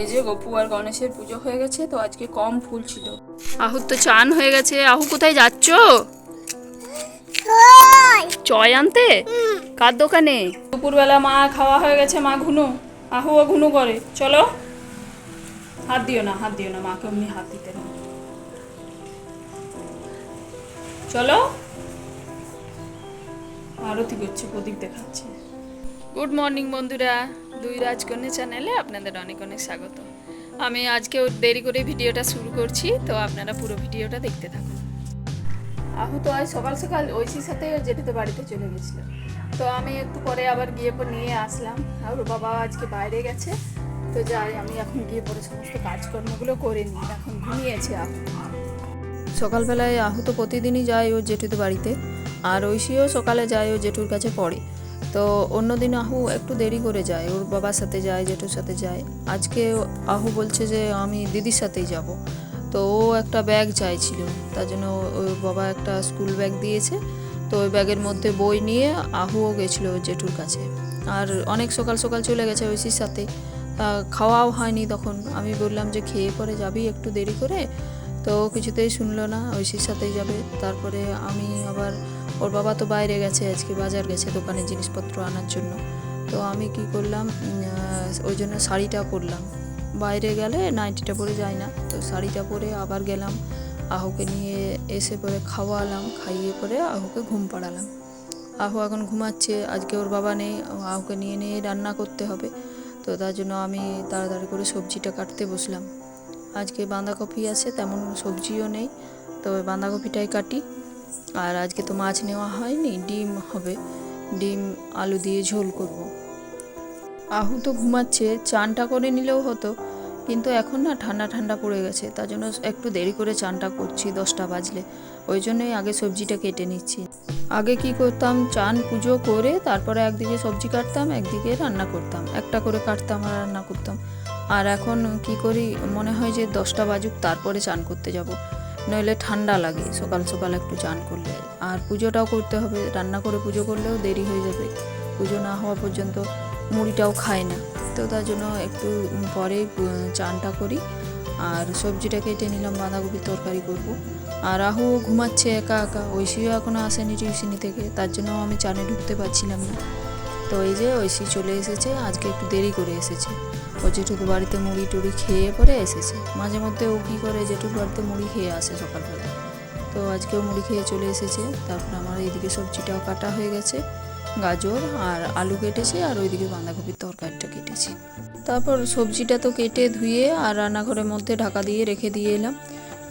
এই যে গপু আর গণেশের পুজো হয়ে গেছে তো আজকে কম ফুল ছিল। আহুর তো চান হয়ে গেছে। আহু কোথায় যাচ্ছ? চয় আনতে? কার দোকানে? দুপুরবেলা মা খাওয়া হয়ে গেছে মা ঘুনু। আহুও ঘুনু করে। চলো। হাত দিও না হাত দিও না মাকে অমনি হাত দিতে না চলো। আরতি করছে প্রদীপ দেখাচ্ছে। গুড মর্নিং বন্ধুরা। দুই রাজকন্যা চ্যানেলে আপনাদের অনেক অনেক স্বাগত। আমি আজকে দেরি করে ভিডিওটা শুরু করছি তো আপনারা পুরো ভিডিওটা দেখতে থাকুন। আহু তো আজ সকাল সকাল ঐশীর সাথে জেঠিতে বাড়িতে চলে গেছিল। তো আমি একটু পরে আবার গিয়ে পর নিয়ে আসলাম। আর বাবা আজকে বাইরে গেছে তো যাই আমি এখন গিয়ে পরে সমস্ত কাজকর্মগুলো করে নিই। এখন ঘুমিয়েছে আহু। সকালবেলায় আহু তো প্রতিদিনই যায় ও জেঠুদের বাড়িতে আর ঐশীও সকালে যায় ও জেঠুর কাছে পড়ে। তো অন্যদিন আহু একটু দেরি করে যায়, ওর বাবার সাথে যায়, জেঠুর সাথে যায়। আজকে আহু বলছে যে আমি দিদির সাথেই যাব। তো ও একটা ব্যাগ চাইছিল, তার জন্য ওর বাবা একটা স্কুল ব্যাগ দিয়েছে। তো ওই ব্যাগের মধ্যে বই নিয়ে আহুও গেছিল জেঠুর কাছে। আর অনেক সকাল সকাল চলে গেছে ঐশীর সাথে। খাওয়াও হয়নি তখন। আমি বললাম যে খেয়ে পরে যাবি একটু দেরি করে? তো কিছুতেই শুনলো না, ঐশীর সাথেই যাবে। তারপরে আমি আবার ওর বাবা তো বাইরে গেছে, আজকে বাজার গেছে দোকানে জিনিসপত্র আনার জন্য। তো আমি কি করলাম ওই জন্য শাড়িটা পরলাম। বাইরে গেলে নাইটিটা পরে যায় না, তো শাড়িটা পরে আবার গেলাম, আহুকে নিয়ে এসে পরে খাওয়ালাম, খাইয়ে পরে আহুকে ঘুম পাড়ালাম। আহু এখন ঘুমাচ্ছে, আজকে ওর বাবা নেই, আহুকে নিয়ে নিয়ে রান্না করতে হবে। তো তার জন্য আমি তাড়াতাড়ি করে সবজিটা কাটতে বসলাম। আজকে বাঁধাকপি আছে, তেমন সবজিও নেই তো বাঁধাকপিটাই কাটি। আর আজকে তো মাছ নেওয়া হয়নি, ডিম হবে। ডিম, আলু দিয়ে ঝোল করব। আহু তো ঘুমাচ্ছে, চানটা করে নিলেও হতো, কিন্তু এখন না ঠান্ডা ঠান্ডা পড়ে গেছে, তার জন্য একটু দেরি করে চানটা করছি, দশটা বাজলে। ওই জন্যই আগে সবজিটা কেটে নিচ্ছি। আগে কি করতাম, চান, পুজো করে তারপরে একদিকে সবজি কাটতাম, একদিকে রান্না করতাম। একটা করে কাটতাম আর রান্না করতাম। আর এখন কি করি, মনে হয় যে দশটা বাজুক, তারপরে চান করতে যাব। নইলে ঠান্ডা লাগে, সকাল সকাল একটু চান করলে। আর পুজোটাও করতে হবে, রান্না করে পুজো করলেও দেরি হয়ে যাবে। পুজো না হওয়া পর্যন্ত মুড়িটাও খায় না। তো তার জন্য একটু পরে চানটা করি। আর সবজিটা কেটে নিলাম, বাঁধাকপির তরকারি করব। আর রাহু ঘুমাচ্ছে একা একা, ঐশীও এখনও আসেনি টিউশনি থেকে, তার জন্য আমি চানে ঢুকতে পারছিলাম না। তো এই যে ঐশী চলে এসেছে, আজকে একটু দেরি করে এসেছে। ও জেঠুকে বাড়িতে মুড়ি টুড়ি খেয়ে পরে এসেছে। মাঝে মধ্যে ও কী করে জেঠুর বাড়িতে মুড়ি খেয়ে আসে সকালবেলা। তো আজকেও মুড়ি খেয়ে চলে এসেছে। তারপর আমার এইদিকে সবজিটাও কাটা হয়ে গেছে, গাজর আর আলু কেটেছে আর ওইদিকে বাঁধাকপির তরকারিটা কেটেছি। তারপর সবজিটা তো কেটে ধুয়ে আর রান্নাঘরের মধ্যে ঢাকা দিয়ে রেখে দিয়ে এলাম।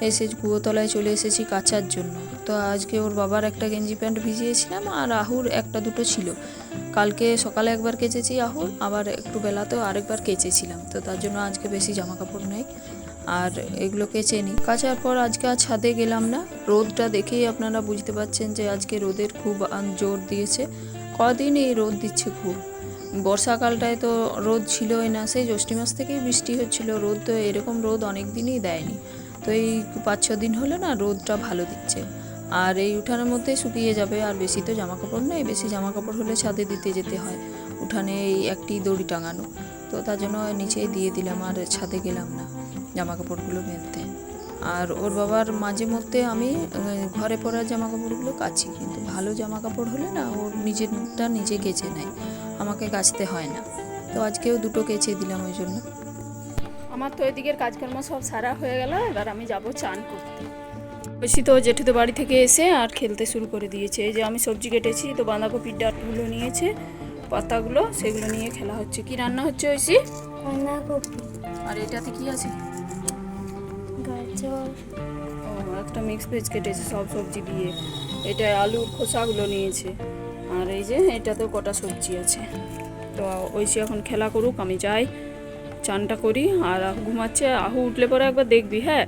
এসে কুয়োতলায় চলে এসেছি কাচার জন্য। তো আজকে ওর বাবার একটা গেঞ্জি প্যান্ট ভিজিয়েছিলাম আর আহুর একটা দুটো ছিল। কালকে সকালে একবার কেচেছি আহুর, আবার একটু বেলাতেও আরেকবার কেচেছিলাম। তো তার জন্য আজকে বেশি জামা কাপড় নেই। আর এগুলো কেচে নিই। কাচার পর আজকে আর ছাদে গেলাম না। রোদটা দেখেই আপনারা বুঝতে পারছেন যে আজকে রোদের খুব জোর দিয়েছে। কদিন এই রোদ দিচ্ছে খুব। বর্ষাকালটায় তো রোদ ছিলই না। সেই জ্যৈষ্ঠী মাস থেকেই বৃষ্টি হচ্ছিল। রোদ তো এরকম রোদ অনেক দিনই দেয়নি। তো এই পাঁচ, ছ দিন হলে না, রোদটা ভালো দিচ্ছে। আর এই উঠানের মধ্যে শুকিয়ে যাবে, আর বেশি তো জামা কাপড় নেই বেশি জামা কাপড় হলে ছাদে দিতে যেতে হয়। উঠানে এই একটি দড়ি টাঙানো। তো তার জন্য নিচেই দিয়ে দিলাম, আর ছাদে গেলাম না জামা কাপড়গুলো মেলতে। আর ওর বাবার মাঝে মধ্যে আমি ঘরে পরার জামা কাপড়গুলো কাচি, কিন্তু ভালো জামা কাপড় হলে না, ওর নিজেরটা নিজে কেচে নেয়। আমাকে কাচতে হয় না। তো আজকেও দুটো কেচে দিলাম ওই জন্য। আমার তো এদিকের কাজকর্ম সব সারা হয়ে গেল এবার আমি যাব চান করতে। বেশি তো জেঠুদের বাড়ি থেকে এসে আর খেলতে শুরু করে দিয়েছে। এই যে আমি সবজি কেটেছি তো বাঁধাকপির ডাটগুলো নিয়েছে পাতাগুলো সেগুলো নিয়ে খেলা হচ্ছে। কি রান্না হচ্ছে ঐশী? বাঁধাকপি। আর এটাতে কি আছে? গাজর। ও একটা মিক্স ভেজ কেটেছে সব সবজি দিয়ে। এটা আলুর খোসাগুলো নিয়েছে। আর এই যে এটাতেও কটা সবজি আছে। তো ঐশী এখন খেলা করুক আমি যাই। চানটা করি আর ঘুমাচ্ছে, আহু উঠলে পরে একবার দেখবি হ্যাঁ।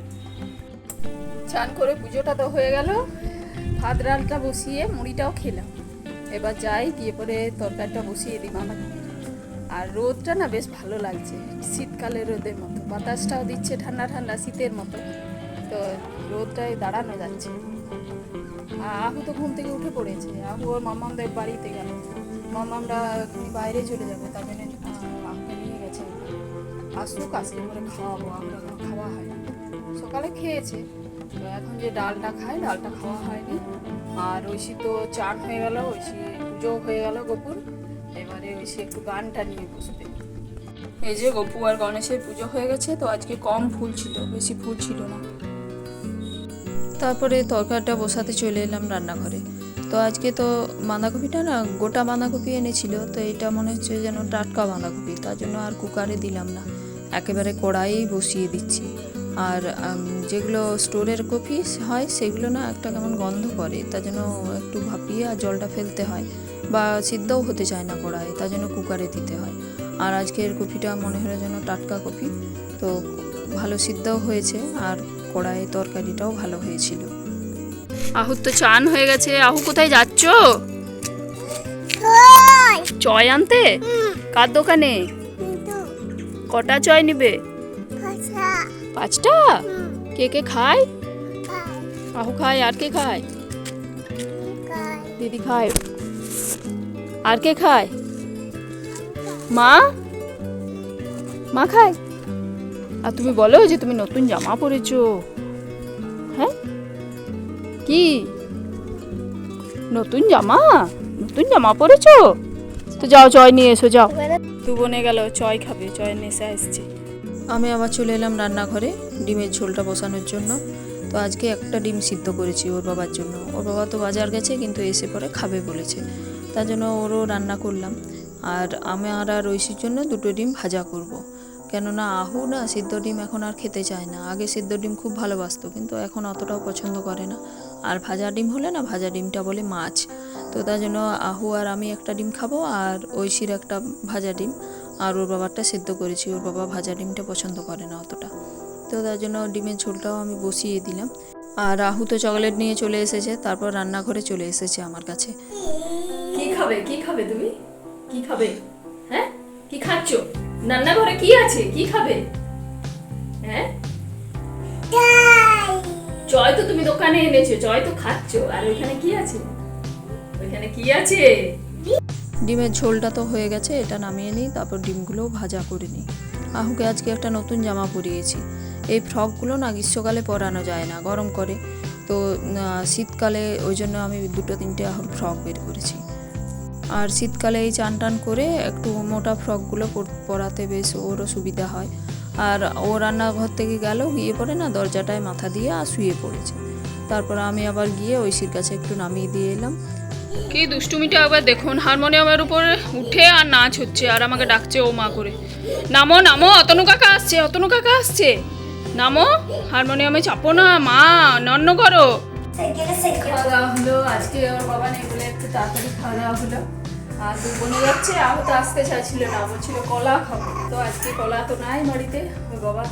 চান করে পুজোটা তো হয়ে গেল। ভাত, ডালটা বসিয়ে মুড়িটাও খেলাম। এবার যাই, গিয়ে পরে তরকারিটা বসিয়ে দিই মামা আর রোদটা না বেশ ভালো লাগছে, শীতকালের রোদের মতো। বাতাসটাও দিচ্ছে ঠান্ডা ঠান্ডা শীতের মতো। তো রোদটায় দাঁড়ানো যাচ্ছে। আহু তো ঘুম থেকে উঠে পড়েছে। আহু ওর মামামদের বাড়িতে গেল। মামামরা বাইরে চলে যাবে, তার জন্য আসুক আজকে করে খাওয়াবো আমরা খাওয়া হয় সকালে খেয়েছে। তো এখন যে ডালটা খায়, ডালটা খাওয়া হয়নি। আর ঐশী তো চান হয়ে গেল, ঐশী পুজো হয়ে গেল গোপুর। এবারে ঐশী একটু গানটা নিয়ে বসবে। এই যে গপু আর গণেশের পুজো হয়ে গেছে, তো আজকে কম ফুল ছিল, বেশি ফুল ছিল না। তারপরে তরকারিটা বসাতে চলে এলাম রান্নাঘরে। তো আজকে তো বাঁধাকপিটা না, গোটা বাঁধাকপি এনেছিল, তো এটা মনে হচ্ছে যেন টাটকা বাঁধাকপি, তার জন্য আর কুকারে দিলাম না। একেবারে কড়াইয়েই বসিয়ে দিচ্ছি। আর যেগুলো স্টোরের কপি হয় সেগুলো না একটা কেমন গন্ধ করে তার জন্য একটু ভাপিয়ে আর জলটা ফেলতে হয় বা সিদ্ধও হতে চায় না কড়াইয়ে তার জন্য কুকারে দিতে হয়। আর আজকের কপিটা মনে হলো যেন টাটকা কপি তো ভালো সিদ্ধও হয়েছে আর কড়াইয়ে তরকারিটাও ভালো হয়েছিল। আহুর তো চান হয়ে গেছে। আহু কোথায় যাচ্ছ? চয় আনতে? কার দোকানে? কটা চয় নিবে? পাঁচটা। কে কে খায়? আহু খায় আর কে খায়? দিদি খায়। আর কে খায়? মা? মা খায়? আর তুমি বলো যে তুমি নতুন জামা পরেছো। হ্যাঁ? কি? নতুন জামা? নতুন জামা পরেছো? তো যাও চয় নিয়ে এসো যাও। দু বোনে গেল, চয় খাবে, চয়ের নেশা এসছে। আমি আবার চলে এলাম রান্নাঘরে, ডিমের ঝোলটা বসানোর জন্য। তো আজকে একটা ডিম সিদ্ধ করেছি ওর বাবার জন্য। ওর বাবা তো বাজার গেছে, কিন্তু এসে পরে খাবে বলেছে। তার জন্য ওরও রান্না করলাম। আর আমি আর আর ঐশীর জন্য দুটো ডিম ভাজা করব। কেননা আহু না, সিদ্ধ ডিম এখন আর খেতে চায় না। আগে সিদ্ধ ডিম খুব ভালোবাসতো, কিন্তু এখন অতটাও পছন্দ করে না। আর ভাজা ডিম হলে না, ভাজা ডিমটা বলে মাছ। তো তার জন্য আহু আর আমি একটা ডিম খাব আর ঐশীর একটা ভাজা ডিম। আর ওর বাবারটা সেদ্ধ করেছি ওর বাবা ভাজা ডিমটা পছন্দ করে না অতটা। তো তার জন্য ডিমের ঝোলটাও আমি বসিয়ে দিলাম। আর আহু তো চকলেট নিয়ে চলে এসেছে তারপর রান্নাঘরে চলে এসেছে আমার কাছে। কি খাবে কি খাবে তুমি? কি খাবে? হ্যাঁ? কি খাচ্ছ? রান্নাঘরে কি আছে? কি খাবে? হ্যাঁ? জয় তো তুমি দোকানে এনেছো জয় তো খাচ্ছ। আর ওইখানে কি আছে? ওইখানে কি আছে? ডিমের ঝোলটা তো হয়ে গেছে, এটা নামিয়ে নিই, তারপর ডিমগুলোও ভাজা করে নিই। আহুকে আজকে একটা নতুন জামা পরিয়েছি। এই ফ্রকগুলো না গ্রীষ্মকালে পরানো যায় না, গরম করে। তো শীতকালে ওই জন্য আমি দুটো তিনটে আহুর ফ্রক বের করেছি। আর শীতকালে এই চান টান করে একটু মোটা ফ্রকগুলো পরাতে বেশ ওরও সুবিধা হয়। আর ও রান্নাঘর থেকে গেল, গিয়ে পরে না দরজাটায় মাথা দিয়ে আর শুয়ে পড়েছে। তারপর আমি আবার গিয়ে ঐশীর কাছে একটু নামিয়ে দিয়ে এলাম। কি দুষ্টুমিটা আবার দেখুন হারমোনিয়ামের উপরে উঠে আর নাচ হচ্ছে আর আমাকে ডাকছে ও মা করে। নামো নামো অতনু কাকা আসছে অতনু কাকা আসছে। নামো হারমোনিয়ামে চাপো না মা নন্ন করো। খাওয়া দাওয়া হলো আজকে ওর বাবা নেই বলে একটু তাড়াতাড়ি খাওয়া দাওয়া হলো। আর দু বোনে যাচ্ছে আহু তো আসতে চাইছিল না বলছিল কলা খাব। তো আজকে কলা তো নাই বাড়িতে ওর বাবা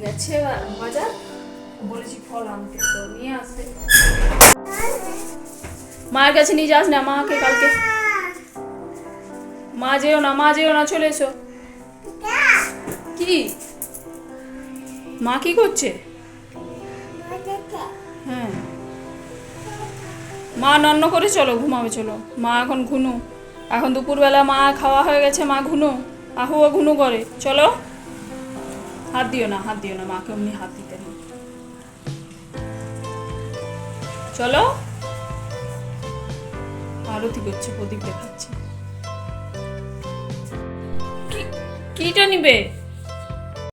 গেছে বাজার বলেছি ফল আনতে তো নিয়ে আসবে। মায়ের কাছে নিয়ে যাস না, মাকে কালকে। মা যেও না, মা যেও না, চলে এসো। কি? মা কি করছে? হ্যাঁ। মা নন্ন করে চলো, ঘুমাবে, চলো। মা এখন ঘুনু। এখন দুপুরবেলা মা খাওয়া হয়ে গেছে, মা ঘুনু। আহুও ঘুনু করে। চলো। হাত দিও না, হাত দিও না, মাকে অমনি হাত দিতে চলো। আরতি করছে প্রদীপ দেখাচ্ছে। কিটা নিবে?